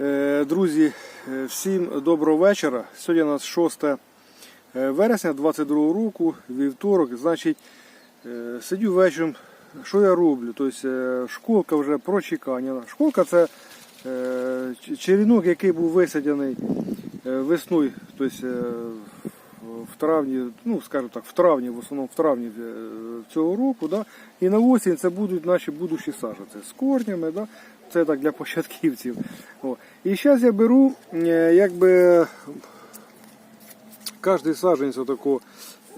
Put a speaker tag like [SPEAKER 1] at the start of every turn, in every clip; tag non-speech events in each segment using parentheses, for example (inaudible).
[SPEAKER 1] Е, Друзі, е, всім доброго вечора. Сьогодні у нас 6 вересня 22 року, вівторок. Значить, е, сидю вечором. Що я роблю? Тобто, е, школка вже прочеканена. Школка це е, черенок, який був висадений е, весною, тобто е, в травні, ну скажімо так, в травні, в основному в травні е, цього року, да? і на осінь це будуть наші будущі саженці з корнями, да? Це так для початківців. О. І зараз я беру, е, якби кожний саженець отако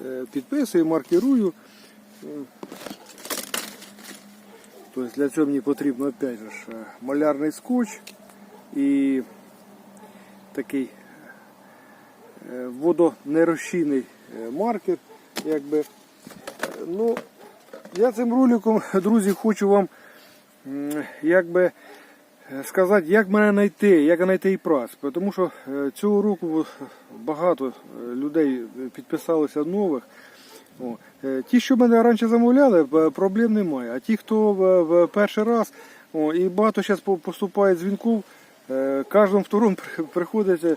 [SPEAKER 1] е, підписую, маркірую. Тобто для цього мені потрібно опять же, малярний скотч і такий е, водонерозчинний е, маркер. Якби. Ну, я цим роликом, друзі, хочу вам м, якби е, сказати, як мене знайти, як знайти і праць. Тому що е, цього року багато е, людей підписалося нових. О, Ті, що мене раніше замовляли, проблем немає. А ті, хто в- перший раз, о, і багато зараз поступає дзвінків, кожному второму (laughs) приходиться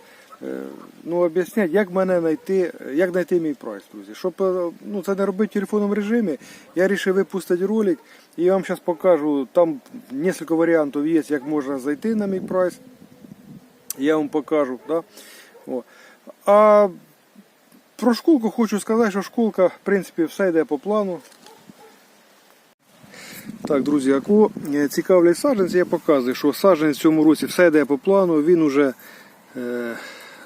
[SPEAKER 1] ну, об'ясняти, як мене знайти, як знайти мій прайс, друзі. Щоб е, ну, це не робити в телефонному режимі, я вирішив випустити ролик і я вам зараз покажу, там кілька варіантів є, як можна зайти на мій прайс. Я вам покажу. Да? О. А про школку хочу сказати, що школка, в принципі, все йде по плану. Так, друзі, кого е, цікавлять саджанці, я показую, що саджанець в цьому році все йде по плану, він уже е,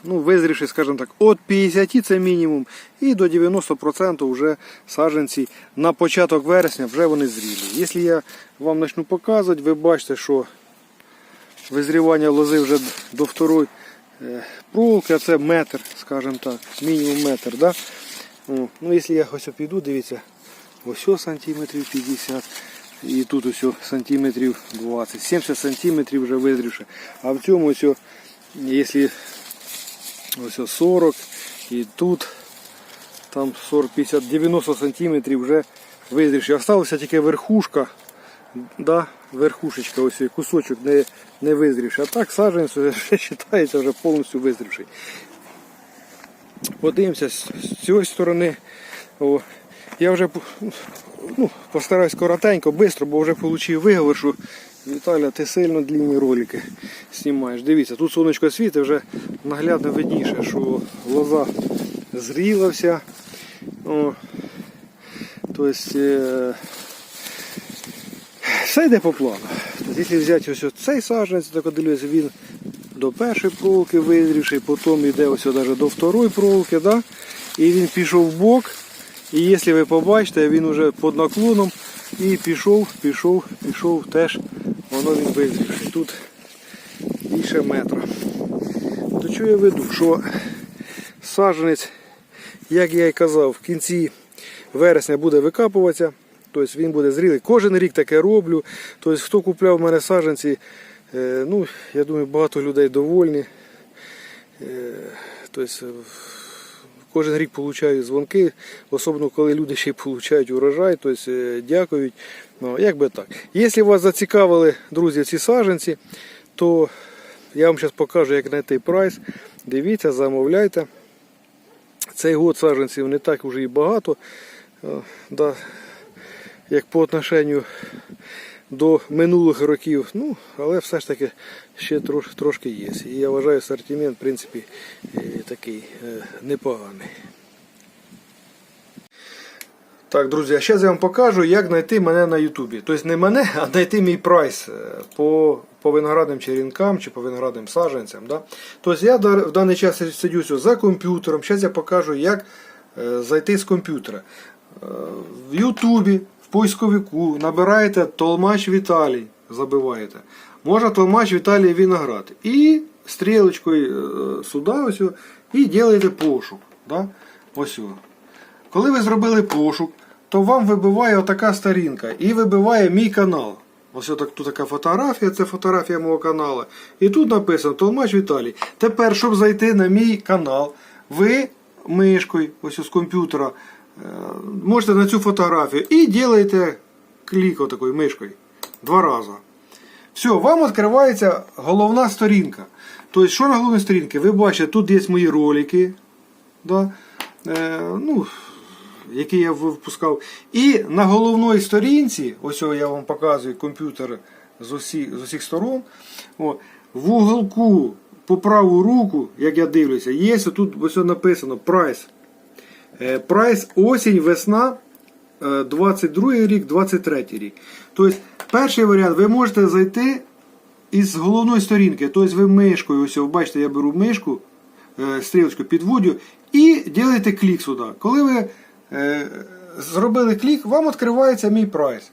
[SPEAKER 1] ну, визрівши, скажімо так, від 50 це мінімум, і до 90% вже саджанці на початок вересня вже вони зрілі. Якщо я вам почну показувати, ви бачите, що визрівання лози вже до второї е, проволоки, а це метр, скажімо так, мінімум метр. Да? Ну, якщо я ось піду, дивіться, ось сантиметрів 50 і тут ось сантиметрів 20, 70 сантиметрів вже визрівши. А в цьому ось, якщо ось 40 і тут там 40, 50, 90 сантиметрів вже визрівши. Осталася тільки верхушка, да, верхушечка, ось кусочок не, не визрівши. А так саджанець вже (laughs) вважається вже повністю визрівший. Подивимося з цієї сторони. О, я вже ну, постараюсь коротенько, швидко, бо вже отримав виговор, що Віталя, ти сильно длинні ролики знімаєш. Дивіться, тут сонечко світить, вже наглядно видніше, що лоза зріла вся. О, тобто, е, все йде по плану. Тобто, якщо взяти ось цей саджанець, так дивлюся, він до першої проволоки визрівший, потім йде ось навіть до второї проволоки, да? і він пішов в бок. І якщо ви побачите, він вже під наклоном і пішов, пішов, пішов теж, воно він визрівший. Тут більше метра. До чого я веду? Що саджанець, як я і казав, в кінці вересня буде викапуватися. Тобто він буде зрілий. Кожен рік таке роблю. Тобто, хто купляв в мене саджанці, е, ну, я думаю, багато людей довольні. Е, Тобто, кожен рік получаю дзвонки, особливо коли люди ще й получають урожай, тобто дякують. Ну, як би так. Якщо вас зацікавили, друзі, ці саджанці, то я вам зараз покажу, як знайти прайс. Дивіться, замовляйте. Цей год саджанців не так вже і багато. Е, Да, як по отношенню до минулих років, ну, але все ж таки ще трош, трошки є. І я вважаю, асортимент, в принципі, е, такий е, непоганий. Так, друзі, а зараз я вам покажу, як знайти мене на Ютубі. Тобто не мене, а знайти мій прайс е, по, по виноградним черенкам чи по виноградним саджанцям. Да? Тобто я в даний час сидю за комп'ютером. Зараз я покажу, як зайти з комп'ютера. В Ютубі, в поисковику набираєте Толмач Віталій, забиваєте. Можна Толмач Віталій Виноград. І стрілочкою е, сюди ось, і робите пошук. Да? Ось. Коли ви зробили пошук, то вам вибиває отака сторінка і вибиває мій канал. Ось отак, тут така фотографія, це фотографія мого каналу. І тут написано Толмач Віталій. Тепер, щоб зайти на мій канал, ви мишкою, ось з комп'ютера, можете на цю фотографію і робите клік отакою мишкою. Два рази. Все, вам відкривається головна сторінка. Тобто, що на головній сторінці? Ви бачите, тут є мої ролики. Да? Е, ну, які я випускав. І на головній сторінці, ось я вам показую комп'ютер з усіх, з усіх сторон. О, в уголку по праву руку, як я дивлюся, є тут ось написано прайс. Е, Прайс осінь, весна, е, 22 рік, 23 рік. Тобто, перший варіант, ви можете зайти із головної сторінки. Тобто ви мишкою, ось бачите, я беру мишку, е, стрілочку підводю і ділите клік сюди. Коли ви е, зробили клік, вам відкривається мій прайс.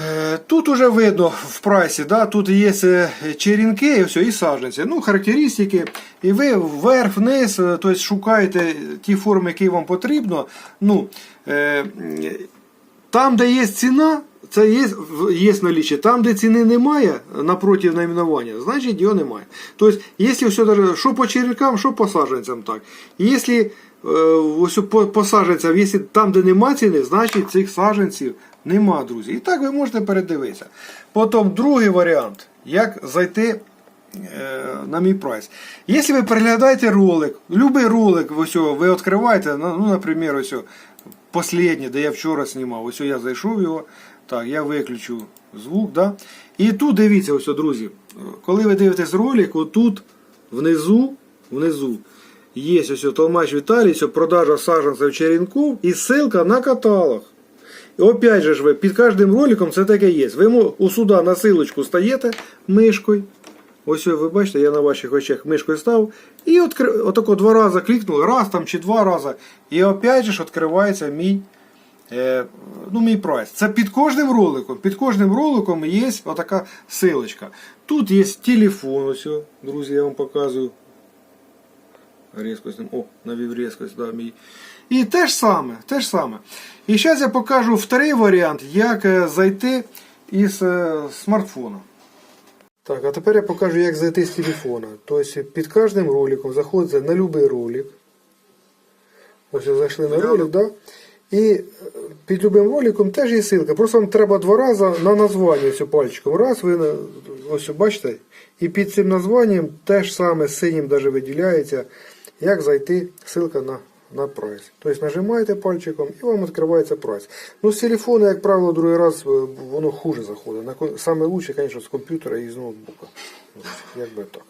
[SPEAKER 1] Е, Тут уже видно в прайсі, да, тут є е, черенки і, все, і саджанці. Ну, характеристики. І ви вверх, вниз, е, тобто шукаєте ті форми, які вам потрібно. Ну, там, де є ціна, це є, є наліччя. Там, де ціни немає напроти найменування, значить його немає. Тобто, якщо все що по черенкам, що по саджанцям так. Якщо по, по саджанцям, якщо там, де немає ціни, значить цих саджанців нема, друзі. І так ви можете передивитися. Потім другий варіант, як зайти е, на мій прайс. Якщо ви переглядаєте ролик, любий ролик, ось ви відкриваєте, ну, ну, наприклад, ось Последнє, де я вчора знімав, ось я зайшов його. Так, я виключу звук. Да? І тут дивіться, ось, друзі, коли ви дивитесь ролик, отут внизу, внизу є ось Толмач Віталій, продажа саджанців черенків і ссылка на каталог. І опять же ж ви під кожним роликом це таке є. Ви у сюди на силочку стаєте мишкою. Ось ви бачите, я на ваших очах мишкою став. І откри... отако два рази клікнули, раз там чи два рази. І опять же ж відкривається мій, е, ну, мій прайс. Це під кожним роликом. Під кожним роликом є отака силочка. Тут є телефон, ось, друзі, я вам показую. Різкость, о, навів різкость, да, мій. І те ж саме, те ж саме. І зараз я покажу вторий варіант, як е, зайти із е, смартфона. Так, а тепер я покажу, як зайти з телефона. Тобто під кожним роликом заходите на будь-який ролик. Ось ви зайшли на ролик, да? І е, під любим роликом теж є ссылка. Просто вам треба два рази на названня ось пальчиком. Раз, ви ось бачите, і під цим названням теж саме синім даже виділяється, як зайти ссылка на, на прайс. Тобто нажимаєте пальчиком і вам відкривається прайс. Ну, з телефону, як правило, другий раз е, воно хуже заходить. Саме лучше, звісно, з комп'ютера і з ноутбука. Якби Як би так.